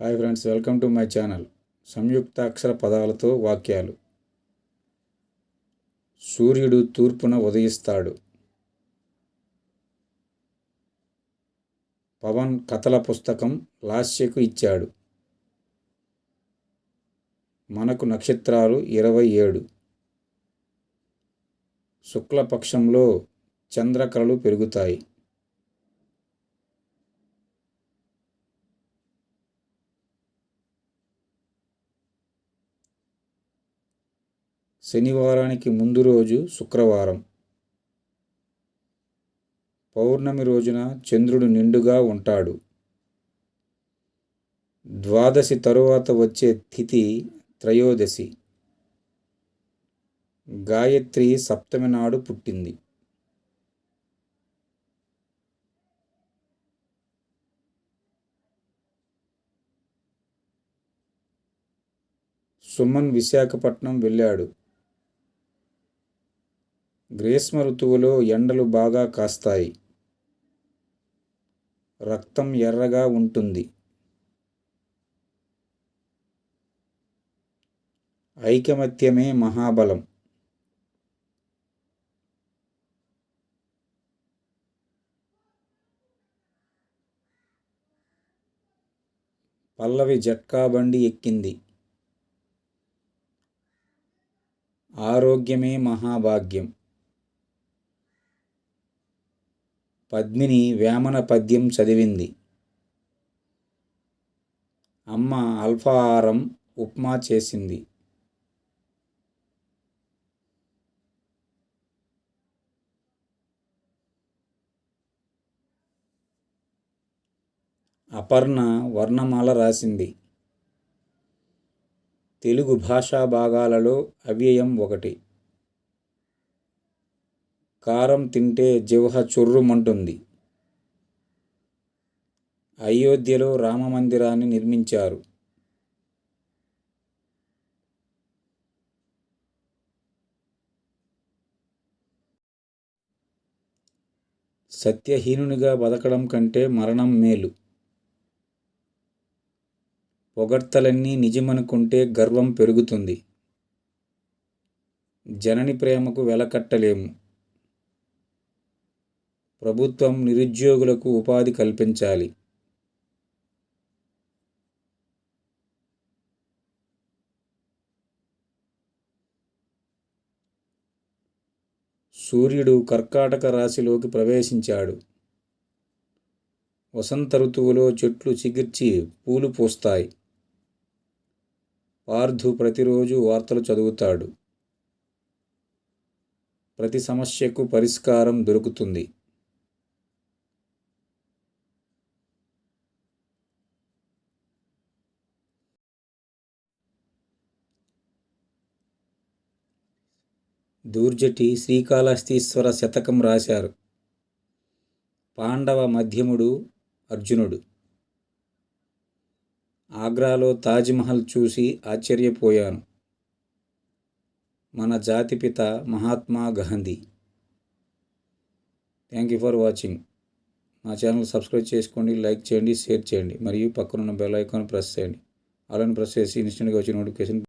Hi friends welcome to my channel సంయుక్తాక్షర పదాలతో వాక్యాలు. సూర్యుడు తూర్పున ఉదయిస్తాడు. పవన్ కథల పుస్తకం లాస్యకు ఇచ్చాడు. మనకు నక్షత్రాలు ఇరవై ఏడు. శుక్లపక్షంలో చంద్రకళలు పెరుగుతాయి. శనివారానికి ముందు రోజు శుక్రవారం. పౌర్ణమి రోజున చంద్రుడు నిండుగా ఉంటాడు. ద్వాదశి తరువాత వచ్చే తిథి త్రయోదశి. గాయత్రి సప్తమి నాడు పుట్టింది. సుమన్ విశాఖపట్నం వెళ్ళాడు. గ్రీష్మ ఋతువులో ఎండలు బాగా కాస్తాయి. రక్తం ఎర్రగా ఉంటుంది. ఐకమత్యమే మహాబలం. పల్లవి జట్కా బండి ఎక్కింది. ఆరోగ్యమే మహాభాగ్యం. పద్మిని వేమన పద్యం చదివింది. అమ్మ అల్పాహారం ఉప్మా చేసింది. అపర్ణ వర్ణమాల రాసింది. తెలుగు భాషా భాగాలలో అవ్యయం ఒకటి. కారం తింటే జివహ చుర్రుమంటుంది. అయోధ్యలో రామమందిరాన్ని నిర్మించారు. సత్యహీనునిగా బతకడం కంటే మరణం మేలు. పొగడ్తలన్నీ నిజమనుకుంటే గర్వం పెరుగుతుంది. జనని ప్రేమకు వెలకట్టలేము. ప్రభుత్వం నిరుద్యోగులకు ఉపాధి కల్పించాలి. సూర్యుడు కర్కాటక రాశిలోకి ప్రవేశించాడు. వసంత ఋతువులో చెట్లు చిగిర్చి పూలు పూస్తాయి. పార్థు ప్రతిరోజు వార్తలు చదువుతాడు. ప్రతి సమస్యకు పరిష్కారం దొరుకుతుంది. దూర్జటి శ్రీకాళహస్తీశ్వర శతకం రాశారు. పాండవ మధ్యముడు అర్జునుడు. ఆగ్రాలో తాజ్మహల్ చూసి ఆశ్చర్యపోయాను. మన జాతిపిత Mahatma Gandhi. Thank you for watching. మా ఛానల్ సబ్స్క్రైబ్ చేసుకోండి లైక్ చేయండి షేర్ చేయండి. మరియు పక్కనున్న బెల్ ఐకాన్ ప్రెస్ చేయండి. అలాని ప్రెస్ చేసి ఇన్స్టెంట్గా వచ్చిన నోటిఫికేషన్